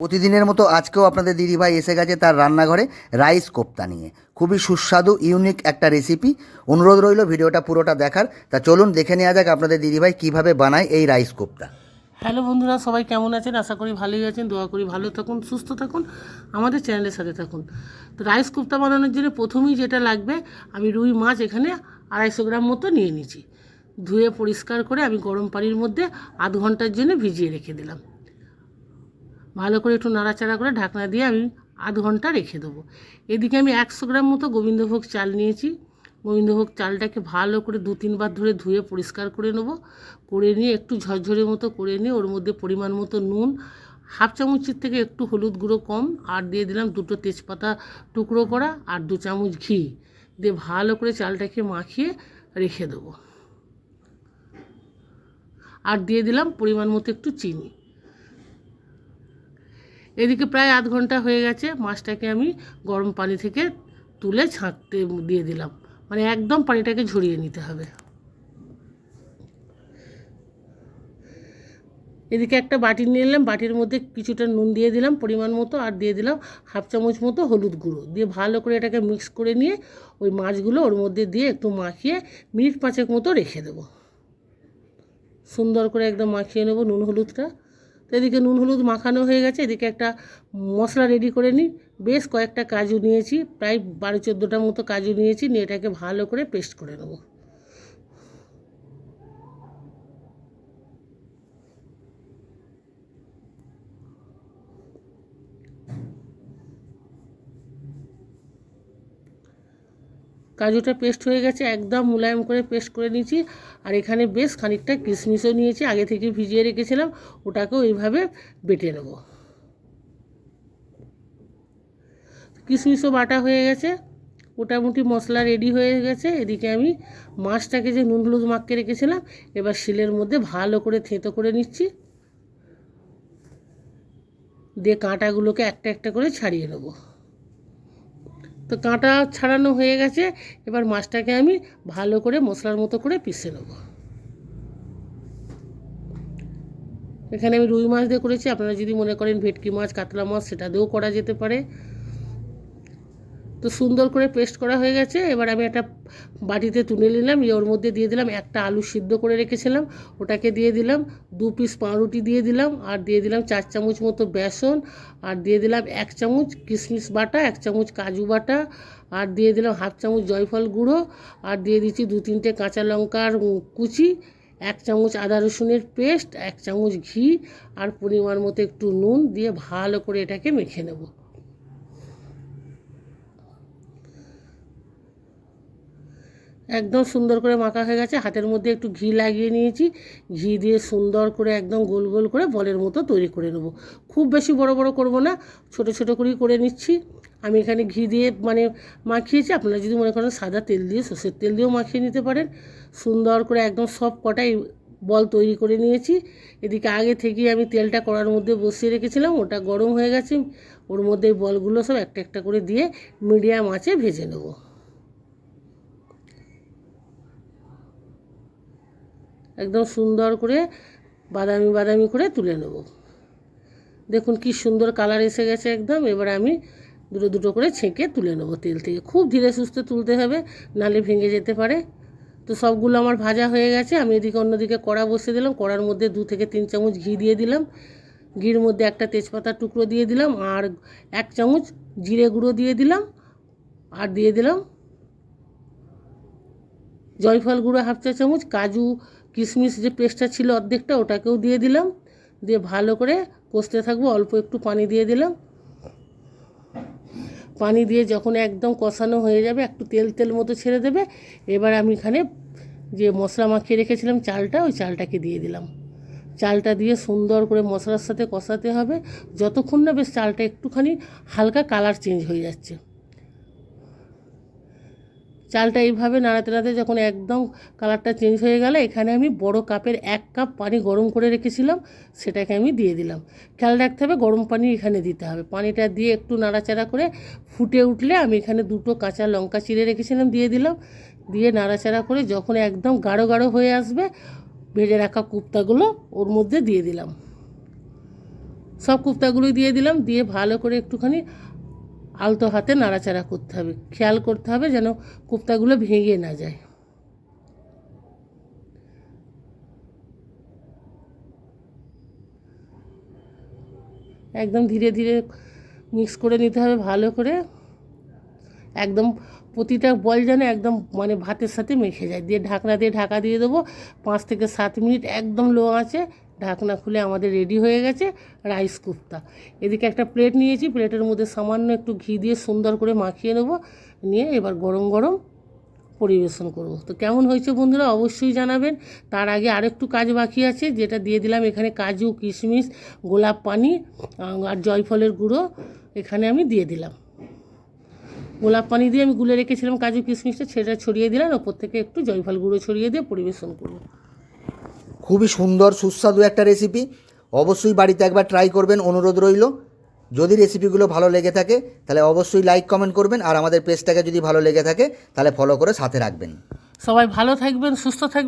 প্রতিদিনের মতো আজকেও আপনাদের দিদিভাই এসে গেছে তার রান্নাঘরে রাইস কোপ্তা নিয়ে। খুবই সুস্বাদু, ইউনিক একটা রেসিপি অনুরোধ রইল ভিডিওটা পুরোটা দেখার। তা চলুন দেখে নেওয়া যাক আপনাদের দিদিভাই কীভাবে বানায় এই রাইস কোপ্তা। হ্যালো বন্ধুরা, সবাই কেমন আছেন? আশা করি ভালোই আছেন। দোয়া করি ভালো থাকুন, সুস্থ থাকুন, আমাদের চ্যানেলের সাথে থাকুন। তো রাইস কোপ্তা বানানোর জন্য প্রথমেই যেটা লাগবে, আমি রুই মাছ এখানে আড়াইশো গ্রাম মতো নিয়ে নিয়েছি। ধুয়ে পরিষ্কার করে আমি গরম পানির মধ্যে আধ ঘণ্টার জন্য ভিজিয়ে রেখে দিলাম। ভালো করে একটু নাড়াচাড়া করে ঢাকনা দিয়ে আমি আধ ঘণ্টা রেখে দেবো। এদিকে আমি একশো গ্রাম মতো গোবিন্দভোগ চাল নিয়েছি। গোবিন্দভোগ চালটাকে ভালো করে দু তিনবার ধরে ধুয়ে পরিষ্কার করে নেব। করে নিয়ে একটু ঝরঝরে মতো করে নিয়ে ওর মধ্যে পরিমাণ মতো নুন, হাফ চামচের থেকে একটু হলুদ গুঁড়ো কম আর দিয়ে দিলাম দুটো তেজপাতা টুকরো করা আর দু চামচ ঘি। দিয়ে ভালো করে চালটাকে মাখিয়ে রেখে দেবো। আর দিয়ে দিলাম পরিমাণ মতো একটু চিনি। এদিকে প্রায় আধ ঘণ্টা হয়ে গেছে, মাছটাকে আমি গরম পানি থেকে তুলে ছাঁকতে দিয়ে দিলাম। মানে একদম পানিটাকে ঝরিয়ে নিতে হবে। এদিকে একটা বাটি নিয়ে নিলাম বাটির মধ্যে কিছুটা নুন দিয়ে দিলাম পরিমাণ মতো, আর দিয়ে দিলাম হাফ চামচ মতো হলুদ গুঁড়ো। দিয়ে ভালো করে এটাকে মিক্স করে নিয়ে ওই মাছগুলো ওর মধ্যে দিয়ে একটু মাখিয়ে মিনিট পাঁচেক মতো রেখে দেবো। সুন্দর করে একদম মাখিয়ে নেব নুন হলুদটা। তো এদিকে নুন হলুদ মাখানো হয়ে গেছে, এদিকে একটা মশলা রেডি করে নিই। বেশ কয়েকটা কাজু নিয়েছি, প্রায় বারো চোদ্দোটার মতো কাজু নিয়েছি, নিয়ে এটাকে ভালো করে পেস্ট করে নেব। কাজুটা পেস্ট হয়ে গেছে, একদম মুলায়ম করে পেস্ট করে নিয়েছি। আর এখানে বেশ খানিকটা কিশমিশও নিয়েছি, আগে থেকে ভিজিয়ে রেখেছিলাম, ওটাকেও এইভাবে বেটে নেব। কিশমিশও বাটা হয়ে গেছে, মোটামুটি মশলা রেডি হয়ে গেছে। এদিকে আমি মাছটাকে যে নুন হলুদ মাখকে রেখেছিলাম, এবার শিলের মধ্যে ভালো করে থেঁতো করে নিচ্ছি। দিয়ে কাঁটাগুলোকে একটা একটা করে ছাড়িয়ে নেব। তো কাঁটা ছাড়ানো হয়ে গেছে। এবার মাছটাকে আমি ভালো করে মশলার মতো করে পিষে নেব। এখানে আমি রুই মাছ দিয়ে করেছি। আপনারা যদি মনে করেন ভেটকি মাছ, কাতলা মাছ, সেটা দিয়েও করা যেতে পারে। তো সুন্দর করে পেস্ট করা হয়ে গেছে। এবার আমি একটা বাটিতে তুলে নিলাম। দিয়ে ওর মধ্যে দিয়ে দিলাম একটা আলু সিদ্ধ করে রেখেছিলাম। ওটাকে দিয়ে দিলাম দু পিস পাউরুটি দিয়ে দিলাম আর দিয়ে দিলাম চার চামচ মতো বেসন আর দিয়ে দিলাম এক চামচ কিশমিশ বাটা, এক চামচ কাজু বাটা আর দিয়ে দিলাম হাফ চামচ জয়ফল গুঁড়ো আর দিয়ে দিচ্ছি দু তিনটে কাঁচা লঙ্কার কুচি, এক চামচ আদা রসুনের পেস্ট, এক চামচ ঘি আর পরিমাণ মতো একটু নুন দিয়ে ভালো করে এটাকে মেখে নেব। একদম সুন্দর করে মাখা হয়ে গেছে। হাতের মধ্যে একটু ঘি লাগিয়ে নিয়েছি। ঘি দিয়ে সুন্দর করে একদম গোল গোল করে বলের মতো তৈরি করে নেব। খুব বেশি বড় বড় করব না, ছোট ছোট করেই করে নিচ্ছি। আমি এখানে ঘি দিয়ে মানে মাখিয়েছি। আপনারা যদি মনে করেন সাদা তেল দিয়ে, সর্ষের তেল দিয়েও মাখিয়ে নিতে পারেন। সুন্দর করে একদম সব কটাই বল তৈরি করে নিয়েছি। এদিকে আগে থেকেই আমি তেলটা কড়ার মধ্যে বসিয়ে রেখেছিলাম। ওটা গরম হয়ে গেছে। ওর মধ্যে বলগুলো সব একটা একটা করে দিয়ে মিডিয়াম আঁচে ভেজে নেব। একদম সুন্দর করে বাদামি বাদামি করে তুলে নেব। দেখুন কি সুন্দর কালার এসে গেছে একদম। এবার আমি দুটো দুটো করে ছেঁকে তুলে নেব তেল থেকে। খুব ধীরে সুস্থে তুলতে হবে, নালে ভেঙে যেতে পারে। তো সবগুলো আমার ভাজা হয়ে গেছে। আমি এদিকে অন্যদিকে কড়া বসিয়ে দিলাম। কড়ার মধ্যে দু থেকে তিন চামচ ঘি দিয়ে দিলাম। ঘির মধ্যে একটা তেজপাতার টুকরো দিয়ে দিলাম আর এক চামচ জিরে গুঁড়ো দিয়ে দিলাম আর দিয়ে দিলাম জয়ফল গুঁড়ো হাফ চা চামচ, কাজু কিশমিশ যে পেস্টটা ছিল অর্ধেকটা, ওটাকেও দিয়ে দিলাম। দিয়ে ভালো করে কষতে থাকব, অল্প একটু পানি দিয়ে দিলাম। পানি দিয়ে যখন একদম কষানো হয়ে যাবে, একটু তেল তেল মতো ছেড়ে দেবে, এবার আমি এখানে যে মশলা মাখিয়ে রেখেছিলাম চালটা, ওই চালটাকে দিয়ে দিলাম। চালটা দিয়ে সুন্দর করে মশলার সাথে কষাতে হবে। যতক্ষণ না বেশ চালটা একটুখানি হালকা কালার চেঞ্জ হয়ে যাচ্ছে। চালটা এইভাবে নাড়াতে নাড়াতে যখন একদম কালারটা চেঞ্জ হয়ে গেল, এখানে আমি বড় কাপের এক কাপ পানি গরম করে রেখেছিলাম, সেটাকে আমি দিয়ে দিলাম। খেয়াল রাখতে হবে গরম পানি এখানে দিতে হবে। পানিটা দিয়ে একটু নাড়াচাড়া করে ফুটে উঠলে আমি এখানে দুটো কাঁচা লঙ্কা চিড়ে রেখেছিলাম, দিয়ে দিলাম। দিয়ে নাড়াচাড়া করে যখন একদম গাঢ় গাঢ় হয়ে আসবে, ভেজে রাখা কুপ্তাগুলো ওর মধ্যে দিয়ে দিলাম। সব কুপ্তাগুলো দিয়ে দিলাম, দিয়ে ভালো করে একটুখানি আলতো হাতে নাড়াচাড়া করতে হবে। খেয়াল করতে হবে যেন কুপ্তাগুলো ভেঙে না যায়। একদম ধীরে ধীরে মিক্স করে নিতে হবে ভালো করে। একদম প্রতিটা বল যেন একদম মানে ভাতের সাথে মেখে যায়। দিয়ে ঢাকনা দিয়ে ঢাকা দিয়ে দেবো। পাঁচ থেকে সাত মিনিট একদম লো আছে ঢাকনা খুলে আমাদের রেডি হয়ে গেছে রাইস কুফতা। এদিকে একটা প্লেট নিয়েছি প্লেটের মধ্যে সামান্য একটু ঘি দিয়ে সুন্দর করে মাখিয়ে নেব, নিয়ে এবার গরম গরম পরিবেশন করব। তো কেমন হয়েছে বন্ধুরা অবশ্যই জানাবেন। তার আগে আরেকটু কাজ বাকি আছে, যেটা দিয়ে দিলাম এখানে কাজু, কিশমিশ, গোলাপ পানি আর জয়ফলের গুঁড়ো এখানে আমি দিয়ে দিলাম। গোলাপ পানি দিয়ে আমি গুলে রেখেছিলাম কাজু, কিশমিশটা, সেটা ছড়িয়ে দিলাম, ওপর থেকে একটু জয়ফল গুঁড়ো ছড়িয়ে দিয়ে পরিবেশন করব। খুবই সুন্দর, সুস্বাদু একটা রেসিপি অবশ্যই বাড়িতে একবার ট্রাই করবেন, অনুরোধ রইল। যদি রেসিপিগুলো ভালো লেগে থাকে, তাহলে অবশ্যই লাইক কমেন্ট করবেন। আর আমাদের পেজটাকে যদি ভালো লেগে থাকে, তাহলে ফলো করে সাথে রাখবেন। সবাই ভালো থাকবেন, সুস্থ থাকবেন।